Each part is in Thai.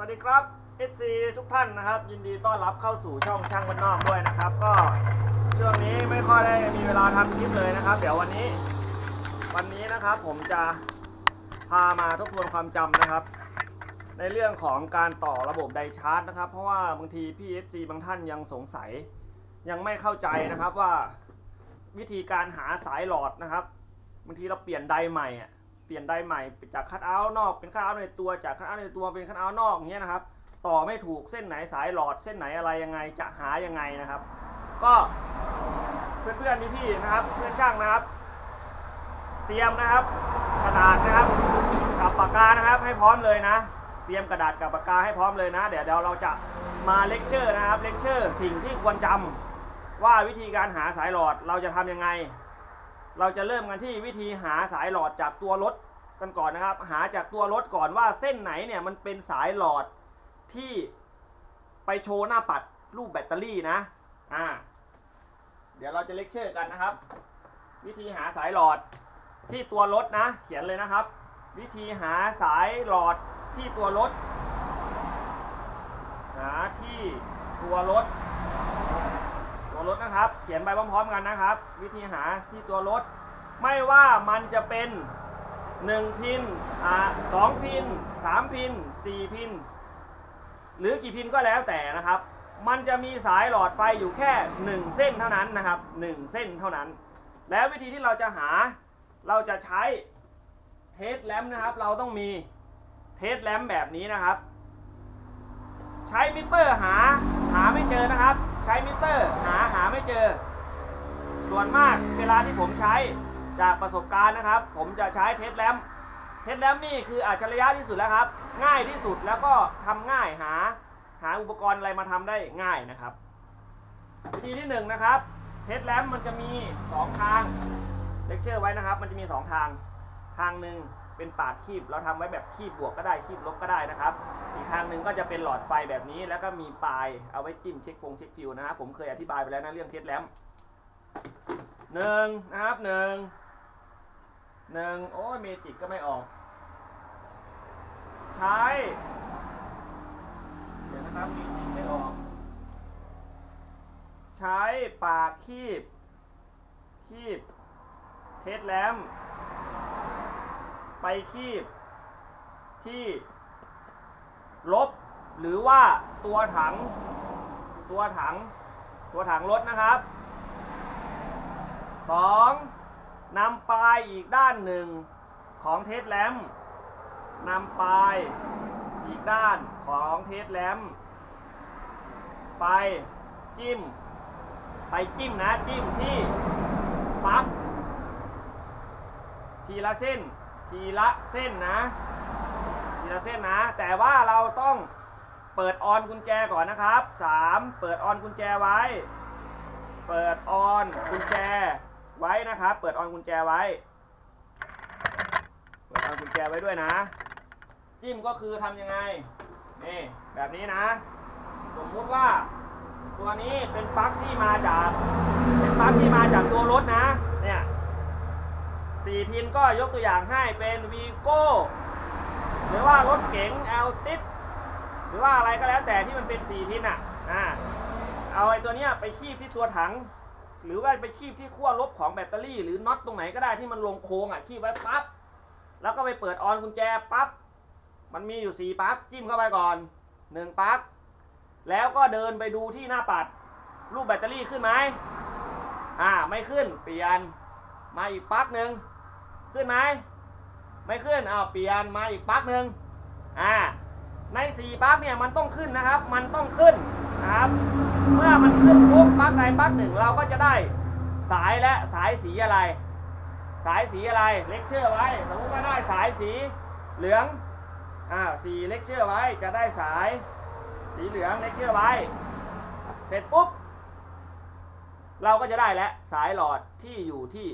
วัสดีครับ FC ทุกท่านนะครับ ยินดีต้อนรับเข้าสู่ช่องช่างบ้านนอกด้วยนะครับ ก็ช่วงนี้ไม่ค่อยได้มีเวลาทำคลิปเลยนะครับ เดี๋ยววันนี้ วันนี้นะครับผมจะพามาทบทวนความจำนะครับ ในเรื่องของการต่อระบบไดชาร์จนะครับ เพราะว่าบางทีพี่ FC บางท่านยังสงสัย ยังไม่เข้าใจนะครับว่าวิธีการหาสายหลอดนะครับบางทีเราเปลี่ยนไดใหม่อะ เปลี่ยนได้ใหม่จากคัทเอาท์นอกเป็นคัทเอาท์ในตัวจากคัทเอาท์ในตัวเป็นคัทเอาท์นอกอย่างเงี้ยนะครับ ต่อไม่ถูกเส้นไหนสายหลอดเส้นไหนอะไรยังไงจะหายังไงนะครับ ก็เพื่อนๆพี่ๆนะครับ เพื่อนช่างนะครับ เตรียมนะครับ กระดาษนะครับกับปากกานะครับให้พร้อมเลยนะ เตรียมกระดาษกับปากกาให้พร้อมเลยนะ เดี๋ยวเดี๋ยวเราจะมาเลคเชอร์นะครับเลคเชอร์สิ่งที่ควรจำว่าวิธีการหาสายหลอดเราจะทำยังไง เราจะเริ่มกันที่วิธีหาสายหลอดจากตัวรถกันก่อนนะครับ หาจากตัวรถก่อนว่าเส้นไหนเนี่ยมันเป็นสายหลอดที่ไปโชว์หน้าปัดรูปแบตเตอรี่นะ อ่า เดี๋ยวเราจะเลคเชอร์กันนะครับ วิธีหาสายหลอดที่ตัวรถนะ เขียนเลยนะครับ วิธีหาสายหลอดที่ตัวรถ หาที่ตัวรถ ตัวรถนะครับ เขียนไปพร้อมๆกันนะครับ วิธีหาที่ตัวรถ ไม่ว่ามันจะเป็น 1 พินอ่าสองพิน 3 พิน 4 พิน หรือกี่พินก็แล้วแต่นะครับ มันจะมีสายหลอดไฟอยู่แค่ 1 เส้นเท่านั้นนะครับ 1 เส้นเท่านั้น แล้ววิธีที่เราจะหาเราจะใช้เทสแลมนะครับ เราต้องมีเทสแลมแบบนี้นะครับ ใช้มิเตอร์หาหาไม่เจอนะครับ ช้มิเตอร์ หาหาไม่เจอ ส่วนมากเวลาที่ผมใช้จากประสบการณ์นะครับ ผมจะใช้เทสแลมเทสแลมนี่คืออัจฉริยะที่สุดแล้วครับ ง่ายที่สุดแล้วก็ทำง่ายหาหาอุปกรณ์อะไรมาทำได้ง่ายนะครับ วิธีที่หนึ่งนะครับเทสแลมมันจะมีสองทางเลคเชอร์ไว้นะครับ มันจะมีสองทางทางหนึ่ง เป็นปาดคีบเราทำไว้แบบคีบบวกก็ได้คีบลบก็ได้นะครับ อีกทางหนึ่งก็จะเป็นหลอดไฟแบบนี้ แล้วก็มีปลายเอาไว้จิ้มเช็คฟงเช็คฟิวนะครับผมเคยอธิบายไปแล้วนะเรื่องเทสแลมหนึ่งนะครับหนึ่งหนึ่งโอ้ยเมจิกก็ไม่ออก ใช้เดี๋ยวนะครับมีจิกไม่ออก ใช้ปากคีบ คีบ เทสแลม ไปคีบที่ลบ หรือว่าตัวถัง ตัวถัง ตัวถังรถนะครับสองนำปลายอีกด้านหนึ่งของเทสแลมนำปลายอีกด้านของเทสแลมไปจิ้ม ไปจิ้มนะจิ้มที่ปลั๊กทีละเส้น ทีละเส้นนะทีละเส้นนะ แต่ว่าเราต้องเปิดออนกุญแจก่อนนะครับ 3. เปิดออนกุญแจไว้ เปิดออนกุญแจไว้นะครับ เปิดออนกุญแจไว้ เปิดออนกุญแจไว้ด้วยนะ จิ้มก็คือทำยังไง นี่แบบนี้นะ สมมุติว่าตัวนี้เป็นปลั๊กที่มาจาก เป็นปลั๊กที่มาจากตัวรถนะ สี่พินก็ยกตัวอย่างให้เป็นวีโก้หรือว่ารถเก๋งแอลติสหรือว่าอะไรก็แล้วแต่ที่มันเป็น4พินอะอ่าเอาไอ้ตัวเนี้ยไปคีบที่ตัวถัง หรือว่าไปคีบที่ขั้วลบของแบตเตอรี่ หรือน็อตตรงไหนก็ได้ที่มันลงโค้งอะคีบไว้ปั๊บแล้วก็ไปเปิดออนกุญแจปั๊บมันมีอยู่4ปลั๊กจิ้มเข้าไปก่อน1ปลั๊กแล้วก็เดินไปดูที่หน้าปัด รูปแบตเตอรี่ขึ้นไหมอ่าไม่ขึ้นเปลี่ยนมาอีกปั๊กหนึ่ง ขึ้นไหมไม่ขึ้นเอาวเปลี่ยนมาอีกปลั๊กหนึ่งอ่าในสี่ปลั๊กเนี่ยมันต้องขึ้นนะครับ มันต้องขึ้นนะครับ เมื่อมันขึ้นปุ๊บปลั๊กใดปลั๊กหนึ่งเราก็จะได้สายและสายสีอะไร สายสีอะไรเลคเชอร์ไว้สมมติว่าได้สายสีเหลืองอ่าสีเลคเชอร์ไว้จะได้สายสีเหลืองเลคเชอร์ไว้ เสร็จปุ๊บ เราก็จะได้แล้วสายหลอดที่อยู่ที่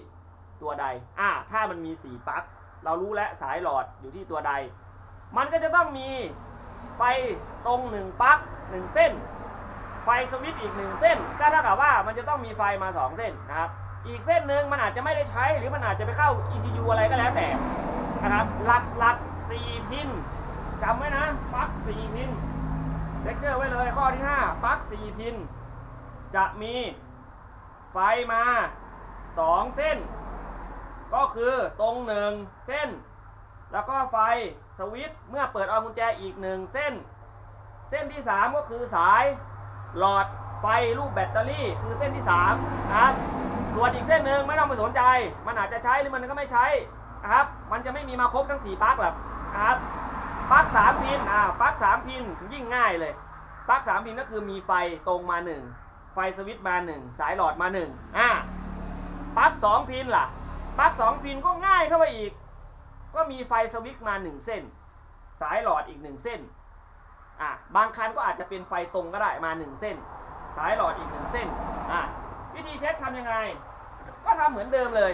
ตัวใด อ่า ถ้ามันมีสีปลั๊ก เรารู้แล้วสายหลอดอยู่ที่ตัวใด มันก็จะต้องมีไฟตรงหนึ่งปลั๊กหนึ่งเส้น ไฟสวิตช์อีกหนึ่งเส้น ก็เท่ากับว่ามันจะต้องมีไฟมาสองเส้นนะครับ อีกเส้นหนึ่งมันอาจจะไม่ได้ใช้ หรือมันอาจจะไปเข้า ECU อะไรก็แล้วแต่นะครับหลักหลักสี่พินจำไว้นะปลั๊กสี่พินเลคเชอร์ไว้เลยข้อที่ห้าปลั๊กสี่พินจะมีไฟมาสองเส้น ก็คือตรงหนึ่งเส้น แล้วก็ไฟสวิตช์เมื่อเปิดออนกุญแจอีกหนึ่งเส้น เส้นที่ 3 ก็คือสายหลอดไฟรูปแบตเตอรี่ คือเส้นที่3นะครับส่วนอีกเส้นหนึ่งไม่ต้องไปสนใจ มันอาจจะใช้หรือมันก็ไม่ใช้นะครับมันจะไม่มีมาครบทั้ง4ปลั๊กหรอกนะครับปลั๊ก3พินอ่าปลั๊ก3พินยิ่งง่ายเลยปลั๊ก3พินก็คือมีไฟตรงมา 1 ไฟสวิตช์มา 1 สายหลอดมา1อ่าปลั๊ก2พินล่ะ ปลั๊ก2พินก็ง่ายเข้าไปอีก ก็มีไฟสวิตช์มา1เส้น สายหลอดอีก1เส้นอะบางคันก็อาจจะเป็นไฟตรงก็ได้มา1เส้น สายหลอดอีก1เส้นอะวิธีเช็คทำยังไง ก็ทำเหมือนเดิมเลย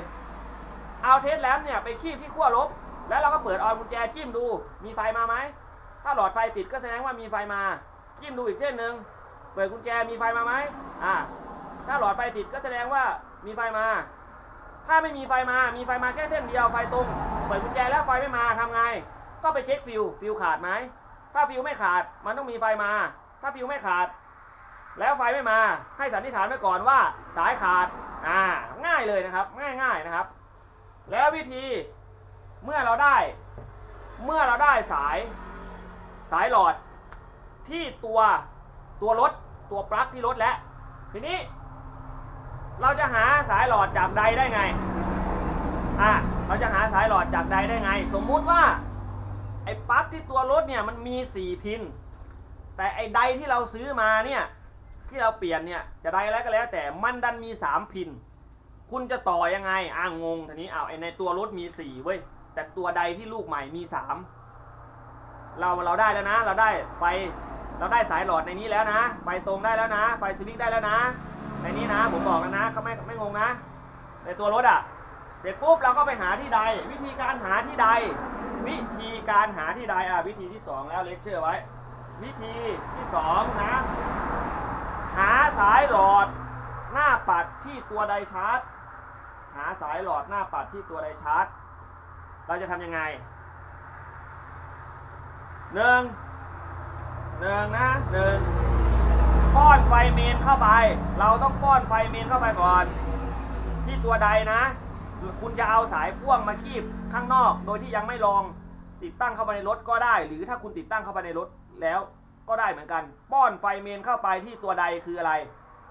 เอาเทสแลมเนี่ยไปคีบที่ขั้วลบ แล้วเราก็เปิดออนกุญแจจิ้มดู มีไฟมาไหม ถ้าหลอดไฟติดก็แสดงว่ามีไฟมา จิ้มดูอีกเส้นหนึ่งเปิดกุญแจมีไฟมาไหมอะถ้าหลอดไฟติดก็แสดงว่ามีไฟมา ถ้าไม่มีไฟมา มีไฟมาแค่เส้นเดียวไฟตรง เปิดกุญแจแล้วไฟไม่มาทำไง ก็ไปเช็คฟิวฟิวขาดไหม ถ้าฟิวไม่ขาด มันต้องมีไฟมา ถ้าฟิวไม่ขาด แล้วไฟไม่มา ให้สันนิษฐานไว้ก่อนว่าสายขาด อ่า ง่ายเลยนะครับ ง่ายๆนะครับ แล้ววิธี เมื่อเราได้ เมื่อเราได้สาย สายหลอดที่ตัวตัวรถตัวปลั๊กที่รถแล้วทีนี้ เราจะหาสายหลอดจากใดได้ไง อะ เราจะหาสายหลอดจากใดได้ไง สมมุติว่าไอ้ปลั๊กที่ตัวรถเนี่ยมันมี4พิน แต่ไอ้ไดที่เราซื้อมาเนี่ยที่เราเปลี่ยนเนี่ยจะไดอะไรก็แล้ว แต่มันดันมี3พิน คุณจะต่อยังไง อ่างงทีนี้เอาไอ้ในตัวรถมี4เว้ย แต่ตัวใดที่ลูกใหม่มี3เราเราได้แล้วนะ เราได้ไฟเราได้สายหลอดในนี้แล้วนะ ไฟตรงได้แล้วนะ ไฟสวิตช์ได้แล้วนะ ในนี้นะ ผมบอกแล้วนะเขาไม่ไม่งงนะ ในตัวรถอะ่ะ เสร็จปุ๊บเราก็ไปหาที่ใด วิธีการหาที่ใด วิธีการหาที่ใดอะวิธีที่สองแล้วเลคเชอร์ไว้ วิธีที่สองนะ หาสายหลอดหน้าปัดที่ตัวใดชาร์จ หาสายหลอดหน้าปัดที่ตัวใดชาร์จ เราจะทำยังไงหนึ่งหนึ่งนะหนึ่ง ป้อนไฟเมนเข้าไป เราต้องป้อนไฟเมนเข้าไปก่อน ที่ตัวใดนะ คุณจะเอาสายพ่วงมาคีบข้างนอก โดยที่ยังไม่ลองติดตั้งเข้าไปในรถก็ได้ หรือถ้าคุณติดตั้งเข้าไปในรถแล้วก็ได้เหมือนกัน ป้อนไฟเมนเข้าไปที่ตัวใดคืออะไร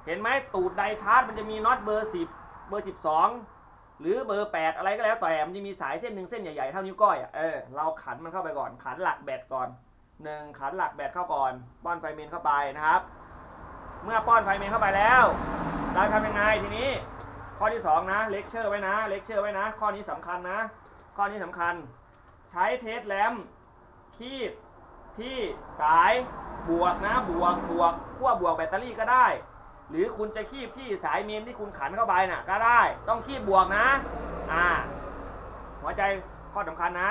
เห็นไหมตูดไดชาร์จมันจะมีน็อตเบอร์ 10 เบอร์ 12 หรือเบอร์ 8 อะไรก็แล้วแต่มันจะมีสายเส้นหนึ่งเส้นใหญ่ๆเท่านิ้วก้อยเออเราขันมันเข้าไปก่อนขันหลักแบตก่อนหนึ่งขันหลักแบตเข้าก่อนป้อนไฟเมนเข้าไปนะครับ เมื่อป้อนไฟเมนเข้าไปแล้วเราทำยังไงทีนี้ ข้อที่ 2 นะเลคเชอร์ไว้นะเลคเชอร์ไว้นะ ข้อนี้สำคัญนะ ข้อนี้สำคัญ ใช้เทสแลมคีบที่สายบวกนะบวกบวกขั้วบวกแบตเตอรี่ก็ได้ หรือคุณจะคีบที่สายเมนที่คุณขันเข้าไปน่ะก็ได้ ต้องคีบบวกนะอ่าหัวใจข้อสำคัญนะ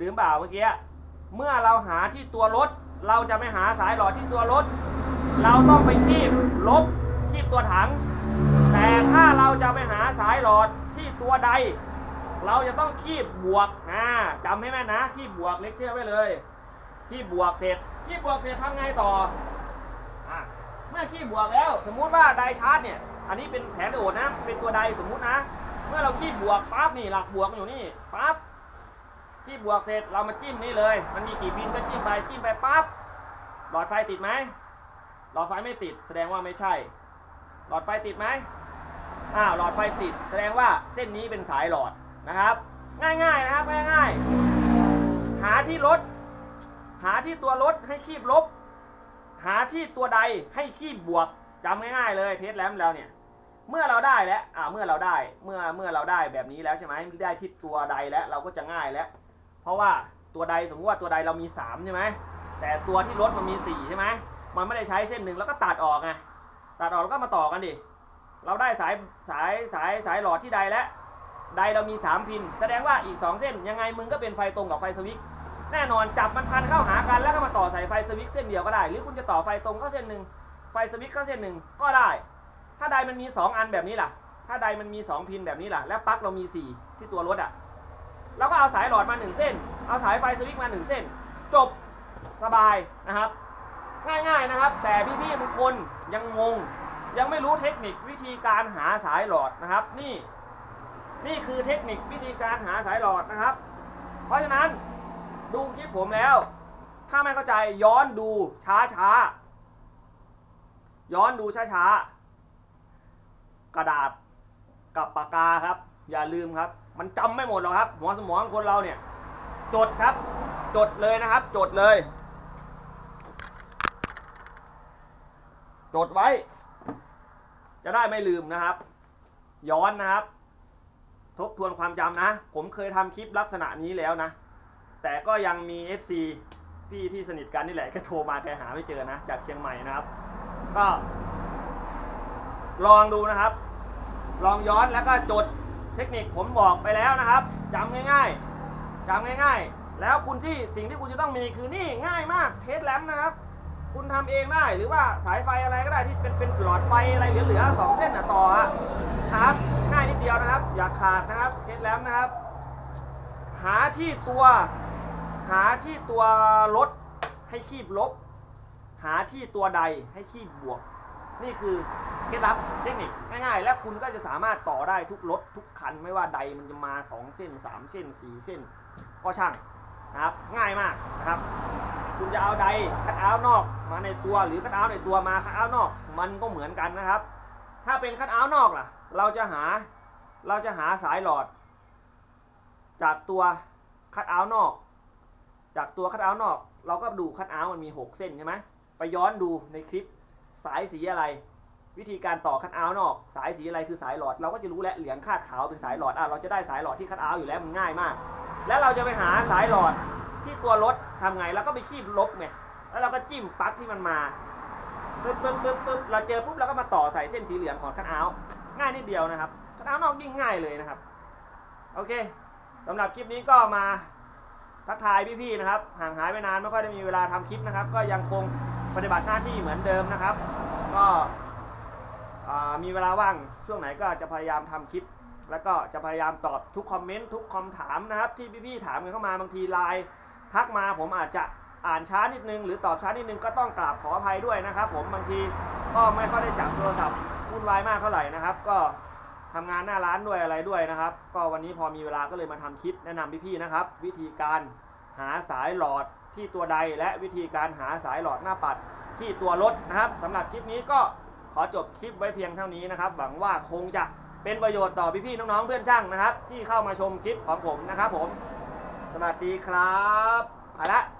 ลืมเปล่าเมื่อกี้เมื่อเราหาที่ตัวรถ เราจะไม่หาสายหลอดที่ตัวรถ เราต้องไปคีบลบคีบตัวถัง แต่ถ้าเราจะไปหาสายหลอดที่ตัวใด เราจะต้องคีบบวกอ่าจำให้แม่นะคีบบวกเลคเชอร์ไว้เลยคีบบวกเสร็จคีบบวกเสร็จทำไงต่ออเมื่อคีบบวกแล้ว สมมุติว่าไดชาร์จเนี่ยอันนี้เป็นแผนโอดนะเป็นตัวใดสมมุตินะ เมื่อเราคีบบวกปั๊บนี่หลักบวกอยู่นี่ปั๊บคีบบวกเสร็จเรามาจิ้มนี่เลย มันมีกี่พินก็จิ้มไปจิ้มไปปั๊บหลอดไฟติดไหม หลอดไฟไม่ติด แสดงว่าไม่ใช่ หลอดไฟติดไหมอ้าวหลอดไฟติด แสดงว่าเส้นนี้เป็นสายหลอดนะครับ ง่ายๆนะครับง่ายๆ หาที่รถหาที่ตัวรถให้คีบลบ หาที่ตัวใดให้คีบบวกจำง่ายๆเลยเทสแลมแล้วเนี่ยเมื่อเราได้แล้วอ่าเมื่อเราได้เมื่อเมื่อเราได้แบบนี้แล้วใช่ไหมได้ที่ตัวใดแล้วเราก็จะง่ายแล้ว เพราะว่าตัวใดสมมติว่าตัวใดเรามีสามใช่ไหมแต่ตัวที่รถมันมีสี่ใช่ไหม มันไม่ได้ใช้เส้นหนึ่งแล้วก็ตัดออกไงตัดออกแล้วก็มาต่อกันดิเราได้สายสายสายสายหลอดที่ใดแล้วใดเรามี 3 พิน แสดงว่าอีก 2 เส้นยังไงมึงก็เป็นไฟตรงกับไฟสวิตช์แน่นอนจับมันพันเข้าหากันแล้วก็มาต่อใส่ไฟสวิตช์เส้นเดียวก็ได้ หรือคุณจะต่อไฟตรงเข้าเส้นหนึ่งไฟสวิตช์เข้าเส้นหนึ่งก็ได้ ถ้าใดมันมี 2 อันแบบนี้ล่ะ ถ้าใดมันมี 2 พินแบบนี้ล่ะ แล้วปลั๊กเรามี 4 ที่ตัวรถอะเราก็เอาสายหลอดมา 1 เส้น เอาสายไฟสวิตช์มา 1 เส้น จบสบายนะครับ ง่ายๆนะครับ แต่พี่ๆบางคนยังงง ยังไม่รู้เทคนิควิธีการหาสายหลอดนะครับ นี่ นี่คือเทคนิควิธีการหาสายหลอดนะครับ เพราะฉะนั้นดูคลิปผมแล้ว ถ้าไม่เข้าใจย้อนดูช้าช้าๆย้อนดูช้าช้าๆ กระดาษกับปากกาครับ อย่าลืมครับ มันจำไม่หมดหรอกครับหัวสมองคนเราเนี่ย จดครับ จดเลยนะครับ จดเลย จดไว้ จะได้ไม่ลืมนะครับ ย้อนนะครับ ทบทวนความจำนะ ผมเคยทำคลิปลักษณะนี้แล้วนะ แต่ก็ยังมี FC พี่ที่สนิทกันนี่แหละแค่โทรมาแกหาไม่เจอนะ จากเชียงใหม่นะครับ ก็ ลองดูนะครับ ลองย้อนแล้วก็จดเทคนิคผมบอกไปแล้วนะครับจำง่ายๆจำง่ายๆ แล้วคุณที่สิ่งที่คุณจะต้องมีคือนี่ง่ายมากเทสแลมนะครับ คุณทำเองได้หรือว่าสายไฟอะไรก็ได้ที่เป็นเป็นหลอดไฟอะไรเหลือๆสองเส้นน่ะต่อนะครับง่ายนิดเดียวนะครับ อย่าขาดนะครับเทสแลมนะครับ หาที่ตัว หาที่ตัวลดให้คีบลบ หาที่ตัวใดให้คีบบวก นี่คือเคล็ดลับเทคนิคง่ายๆ และคุณก็จะสามารถต่อได้ทุกรถทุกคันไม่ว่าใดมันจะมา 2 เส้น 3 เส้น 4 เส้น ก็ช่างนะครับง่ายมากนะครับ คุณจะเอาใดคัดเอานอก มาในตัวหรือคัดเอาท์ในตัวมาคัดเอาท์นอก มันก็เหมือนกันนะครับ ถ้าเป็นคัดเอาท์นอกล่ะ เราจะหาเราจะหาสายหลอด จากตัวคัดเอาท์นอก จากตัวคัดเอาท์นอก เราก็ดูคัดเอาท์มันมี 6 เส้นใช่ไหมไปย้อนดูในคลิปสายสีอะไร วิธีการต่อคัดเอาท์นอก สายสีอะไรคือสายหลอด เราก็จะรู้แล้วเหลืองคาดขาวเป็นสายหลอดอะเราจะได้สายหลอดที่คัดเอาท์อยู่แล้วมันง่ายมาก แล้วเราจะไปหาสายหลอดที่ตัวรถทำไงเราก็ไปคีบลบไง แล้วเราก็จิ้มปลั๊กที่มันมาปึ๊บปึ๊บปึ๊บปึ๊บเราเจอปุ๊บเราก็มาต่อใส่เส้นสีเหลืองของคัดเอาท์ง่ายนิดเดียวนะครับคัดเอาท์นอกยิ่งง่ายเลยนะครับ โอเคสำหรับคลิปนี้ก็มาทักทายพี่ๆนะครับ ห่างหายไปนานไม่ค่อยได้มีเวลาทำคลิปนะครับ ก็ยังคงปฏิบัติหน้าที่เหมือนเดิมนะครับ ก็มีเวลาว่างช่วงไหนก็จะพยายามทำคลิป แล้วก็จะพยายามตอบทุกคอมเมนต์ทุกคำถามนะครับ ที่พี่ๆถามกันเข้ามาบางทีไลน์ทักมาผมอาจจะ อ่านช้านิดนึง หรือตอบช้านิดนึงก็ต้องกราบขออภัยด้วยนะครับ ผมบางทีก็ไม่ค่อยได้จับโทรศัพท์วุ่นวายมากเท่าไหร่นะครับ ก็ทำงานหน้าร้านด้วยอะไรด้วยนะครับ ก็วันนี้พอมีเวลาก็เลยมาทำคลิปแนะนำพี่ๆนะครับ วิธีการหาสายหลอดที่ตัวใดและวิธีการหาสายหลอดหน้าปัดที่ตัวรถนะครับสำหรับคลิปนี้ก็ขอจบคลิปไว้เพียงเท่านี้นะครับ หวังว่าคงจะเป็นประโยชน์ต่อพี่ๆน้องๆเพื่อนช่างนะครับ ที่เข้ามาชมคลิปของผมนะครับผม สวัสดีครับไปละ